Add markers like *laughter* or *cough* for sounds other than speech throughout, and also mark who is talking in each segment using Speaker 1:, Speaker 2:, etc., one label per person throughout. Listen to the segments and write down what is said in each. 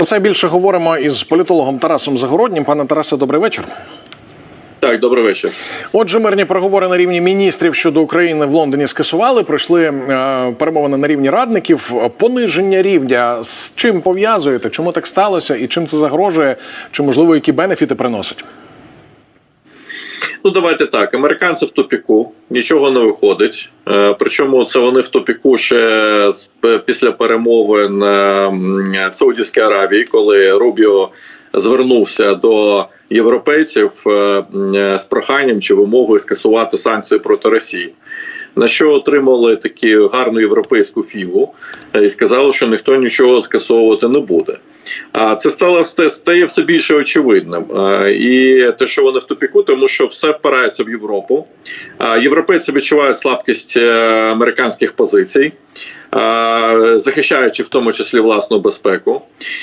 Speaker 1: Про це більше говоримо із політологом Тарасом Загороднім. Пане Тарасе, добрий вечір.
Speaker 2: Так, добрий вечір.
Speaker 1: Отже, мирні переговори на рівні міністрів щодо України в Лондоні скасували. Пройшли е, перемовини на рівні радників. Пониження рівня з чим пов'язуєте? Чому так сталося? І чим це загрожує? Чи можливо які бенефіти приносить?
Speaker 2: Ну давайте так. Американці в тупіку, нічого не виходить. Е, Причому це вони в тупіку ще з після перемовин е, в Саудівській Аравії, коли Рубіо звернувся до європейців е, з проханням чи вимогою скасувати санкції проти Росії. На що отримали таку гарну європейську фігу е, і сказали, що ніхто нічого скасовувати не буде. Це стало стає все більше очевидним. І те, що вони в тупіку, тому що все впирається в Європу. Європейці відчувають слабкість е, американських позицій, захищаючи в тому числі власну безпеку.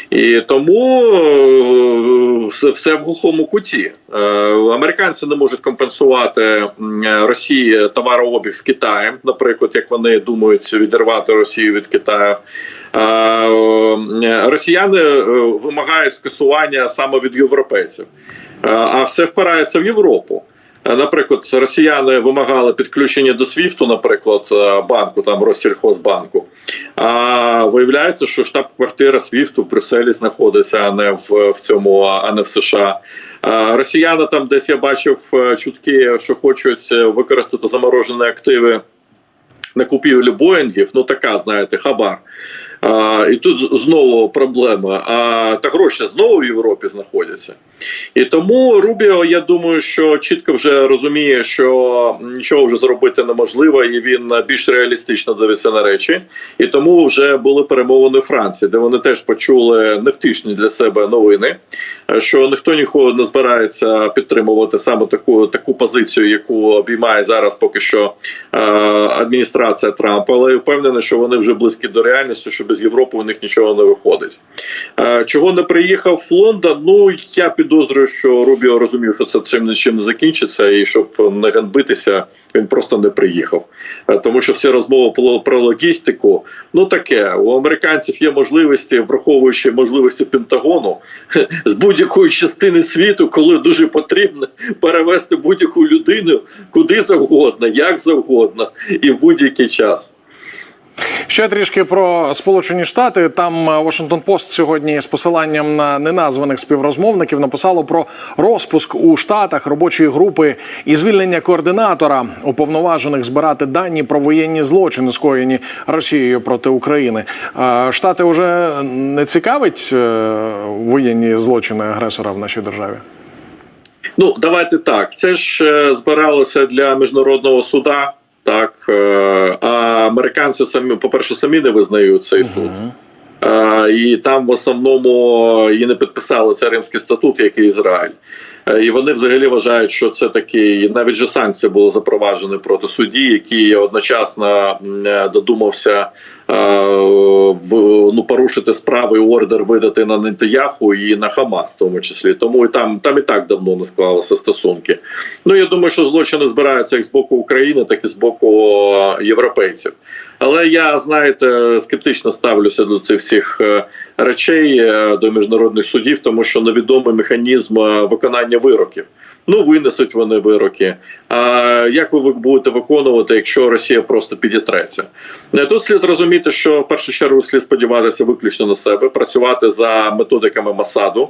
Speaker 2: І тому е, все- в глухому куті. Е, Американці не можуть компенсувати Росії товарообіг з Китаєм, наприклад, як вони думають відірвати Росію від Китаю. Е, е, Росіяни е, вимагають скасування саме від європейців, Е, а все впирається в Європу. Е, Наприклад, росіяни вимагали підключення до СВІФТу, наприклад, е, банку, там Россельхозбанку. А виявляється, що штаб-квартира СВІФТу в Брюсселі знаходиться, а не в, в цьому, а не в США. Росіяни там десь я бачив е, чутки, що хочуть е, використати заморожені активи на купівлю Боїнгів. Ну така, знаєте, хабар. А, і тут знову проблема. А та гроші знову в Європі знаходяться. І тому Рубіо, я думаю, що чітко вже розуміє, що нічого вже зробити неможливо, і він більш реалістично дивиться на речі. І тому вже були перемовини у Франції, де вони теж почули невтішні для себе новини, що ніхто нікого не збирається підтримувати саме таку таку позицію, яку обіймає зараз поки що е, адміністрація Трампа, але я впевнений, що вони вже близькі до реальності, що без Європи у них нічого не виходить. Е, чого не приїхав в Лондон? Ну я підозрюю, що Рубіо розумів, що це чим нічим не закінчиться, і щоб не ганбитися, він просто не приїхав. Е, Тому що всі розмови про логістику, ну таке у американців є можливості, враховуючи можливості Пентагону *laughs* з будь-якої частини світу, коли дуже потрібно перевести будь-яку людину куди завгодно, як завгодно, і в будь-який час.
Speaker 1: Ще трішки про Сполучені Штати. Там Washington Post сьогодні з посиланням на неназваних співрозмовників написало про розпуск у штатах робочої групи і звільнення координатора уповноважених збирати дані про воєнні злочини, скоєні Росією проти України. Е, Штати вже не цікавить е, воєнні злочини агресора в нашій державі.
Speaker 2: Ну, давайте так. Це ж е, збиралося для міжнародного суда. Так, е, американці самі, по-перше, самі не визнають цей суд. А, і там в основному і не підписали цей римський статут, як і Ізраїль. Е, І вони взагалі вважають, що це такий навіть же санкції були запроваджені проти судді, який одночасно е, додумався е, ну, порушити справи і ордер видати на Нетаяху і на Хамас, в тому числі. Тому і там, там і так давно не склалися стосунки. Ну я думаю, що злочини збираються як з боку України, так і з боку європейців. Але я знаєте, скептично ставлюся до цих всіх е, речей е, до міжнародних судів, тому що невідомий механізм е, виконання вироків. Ну, винесуть вони вироки. А як ви будете виконувати, якщо Росія просто підітреться? Е, Тут слід розуміти, що в першу чергу слід сподіватися виключно на себе, працювати за методиками Масаду,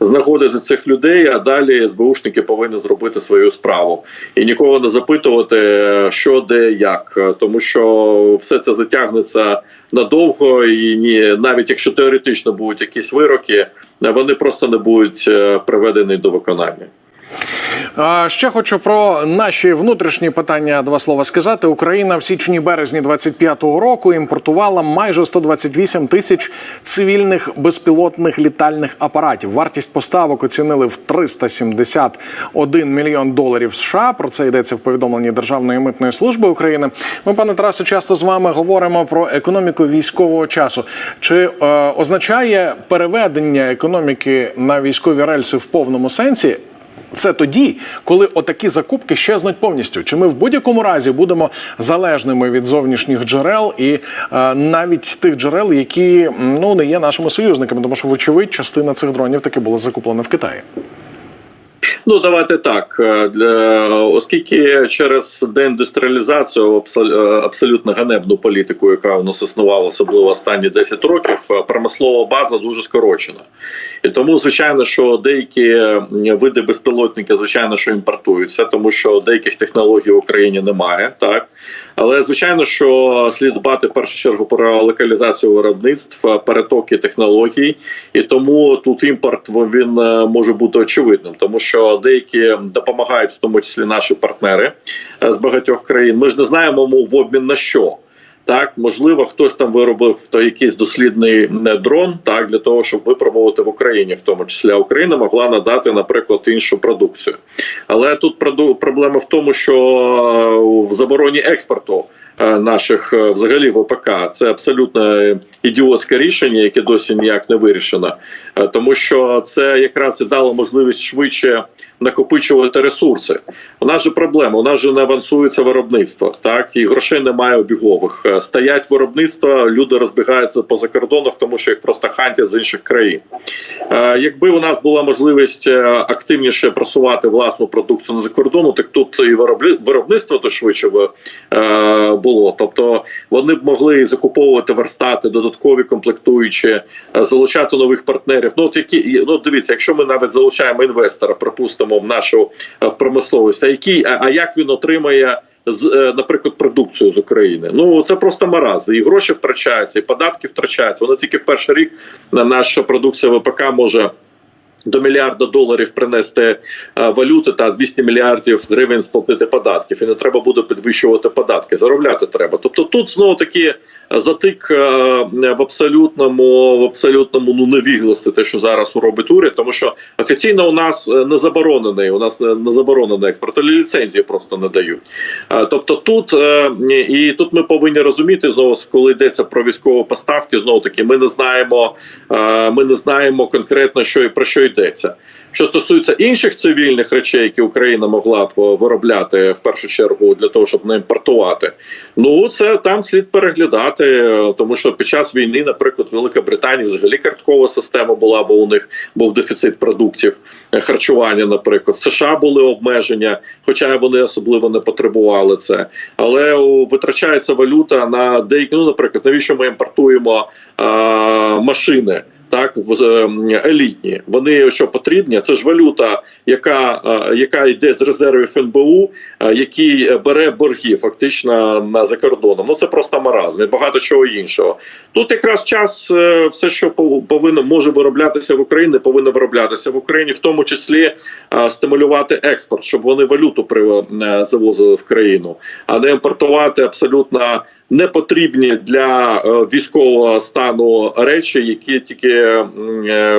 Speaker 2: знаходити цих людей, а далі СБУшники повинні зробити свою справу і нікого не запитувати, що де як, тому що все це затягнеться надовго, і ні, навіть якщо теоретично будуть якісь вироки, вони просто не будуть е, приведені до виконання.
Speaker 1: Ще хочу про наші внутрішні питання два слова сказати. Україна в січні березні 25-го року імпортувала майже 128 тисяч цивільних безпілотних літальних апаратів. Вартість поставок оцінили в 371 мільйон доларів США. Про це йдеться в повідомленні Державної митної служби України. Ми, пане Тарасе, часто з вами говоримо про економіку військового часу. Чи е, означає переведення економіки на військові рельси в повному сенсі це тоді, коли отакі закупки щезнуть повністю? Чи ми в будь-якому разі будемо залежними від зовнішніх джерел і е, навіть тих джерел, які ну не є нашими союзниками, тому що вочевидь частина цих дронів таки була закуплена в Китаї.
Speaker 2: Ну давайте так. е, Оскільки через деіндустріалізацію е, абсолютно ганебну політику, яка у нас існувала, особливо останні 10 років, е, промислова база дуже скорочена. І тому, звичайно, що деякі види безпілотники, звичайно, що імпортуються, тому що деяких технологій в Україні немає. Так але звичайно, що слід дбати в першу чергу про локалізацію виробництв, перетоки технологій, і тому тут імпорт він може бути очевидним, тому що деякі допомагають, в тому числі наші партнери е, з багатьох країн. Ми ж не знаємо в обмін на що. Так, можливо, хтось там виробив то якийсь дослідний е, дрон, так для того, щоб випробувати в Україні, в тому числі А Україна могла надати, наприклад, іншу продукцію. Але тут проблема в тому, що е, в забороні експорту наших взагалі ВПК це абсолютно ідіотське рішення, яке досі ніяк не вирішено, Е, тому що це якраз і дало можливість швидше накопичувати ресурси. У нас же проблема, у нас же не авансується виробництво, так і грошей немає обігових. Е, Стоять виробництва, люди розбігаються по закордонах, тому що їх просто хантять з інших країн. Е, Якби у нас була можливість активніше просувати власну продукцію на закордону, так тут і виробництво то швидше було. Тобто вони б могли закуповувати верстати, додаткові комплектуючі, е, залучати нових партнерів. Ну от які ну дивіться, якщо ми навіть залучаємо інвестора, припустимо, в нашу е, в промисловість, а який а, а як він отримає? З, е, наприклад, продукцію з України. Ну це просто марази, І гроші втрачаються, і податки втрачаються. Воно тільки в перший рік на наша продукція ВПК може. До мільярда доларів принести е, валюти та 200 мільярдів гривень сплатити податків, і не треба буде підвищувати податки. Заробляти треба. Тобто тут знову таки затик е, в абсолютному в абсолютному ну невігласті, те, що зараз робить уряд, тому що офіційно у нас е, не заборонений. У нас не, не заборонений експорт, але ліцензії просто не дають. Е, Тобто, тут е, і тут ми повинні розуміти знову, коли йдеться про військові поставки, знову таки ми не знаємо. е, Ми не знаємо конкретно, що і про що йдеться. Що стосується інших цивільних речей, які Україна могла б е, виробляти в першу чергу для того, щоб не імпортувати, ну це там слід переглядати, е, тому що під час війни, наприклад, Велика Британія взагалі карткова система була, бо у них був дефіцит продуктів е, харчування. Наприклад, США були обмеження, хоча вони особливо не потребували це. Але витрачається валюта на деякі. Ну, наприклад, навіщо ми імпортуємо е, машини? Так, в е, елітні вони що потрібні? Це ж валюта, яка, е, яка йде з резервів НБУ, е, який бере борги фактично на за кордоном. Ну це просто маразм і багато чого іншого. Тут якраз час е, все, що пов- повинно може вироблятися в Україні, повинно вироблятися в Україні, в тому числі е, стимулювати експорт, щоб вони валюту при е, завозили в країну, а не імпортувати абсолютно не потрібні для е, військового стану речі, які тільки е,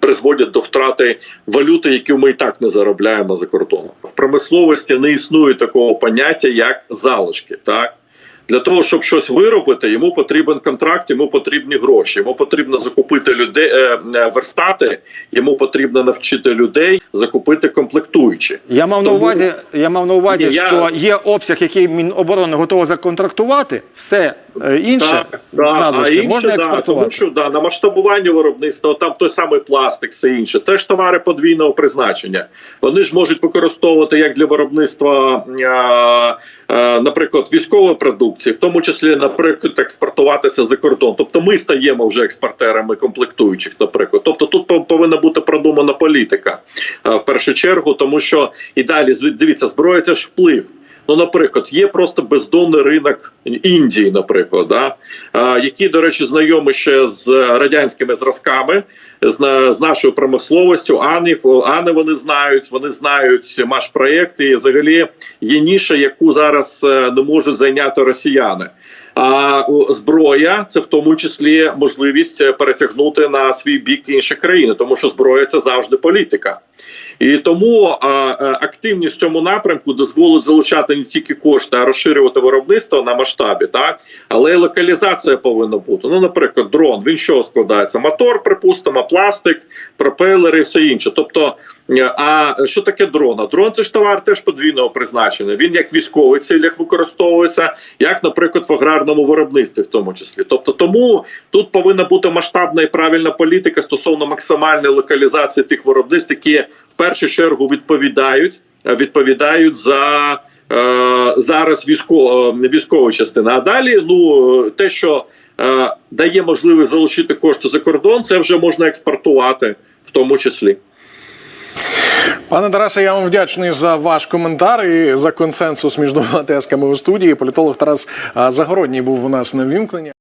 Speaker 2: призводять до втрати валюти, яку ми і так не заробляємо за кордоном. В промисловості не існує такого поняття, як залишки. Так для того, щоб щось виробити, йому потрібен контракт, йому потрібні гроші. Йому потрібно закупити людей е, е, верстати, йому потрібно навчити людей закупити комплектуючі.
Speaker 3: Я мав на увазі, я мав на увазі,
Speaker 2: я-
Speaker 3: що є обсяг, який Міноборони готова законтрактувати, все е, інше
Speaker 2: да, а
Speaker 3: надлишки
Speaker 2: інше,
Speaker 3: можна
Speaker 2: да,
Speaker 3: експортувати.
Speaker 2: тому що да, на масштабування виробництва там той самий пластик, все інше. Теж товари подвійного призначення. Вони ж можуть використовувати як для виробництва, а, а, наприклад, військової продукції, в тому числі, наприклад, експортуватися за кордон. Тобто ми стаємо вже експортерами комплектуючих, наприклад. Тобто тут пов- повинна бути продумана політика а, в першу чергу, тому що і далі дивіться, зброя це ж вплив. Ну, наприклад, є просто бездонний ринок Індії, наприклад, да? який, до речі, знайомі ще з радянськими зразками, з, з нашою промисловістю. Ані, Ани вони знають, вони знають маш проєкт, і взагалі є ніша, яку зараз е, не можуть зайняти росіяни. А зброя це в тому числі можливість е, перетягнути на свій бік інші країни, тому що зброя це завжди політика. І тому а, а, активність в цьому напрямку дозволить залучати не тільки кошти, а розширювати виробництво на масштабі, так але й локалізація повинна бути. Ну, наприклад, дрон він що складається? Мотор, припустимо, пластик, пропелери, і все інше. Тобто Е, А що таке дрон? А Дрон це ж товар теж подвійного призначення. Він як в військових цілях використовується, як, наприклад, в аграрному виробництві, в тому числі. Тобто, тому тут повинна бути масштабна і правильна політика стосовно максимальної локалізації тих виробництв, які в першу чергу відповідають е, відповідають за е, зараз військова військова частина. А далі, ну те, що е, дає можливість залучити кошти за кордон, це вже можна експортувати в тому числі.
Speaker 1: Пане Тарасе, я вам вдячний за ваш коментар і за консенсус між двома тезками у студії. Політолог Тарас Загородній був у нас на вімкненні.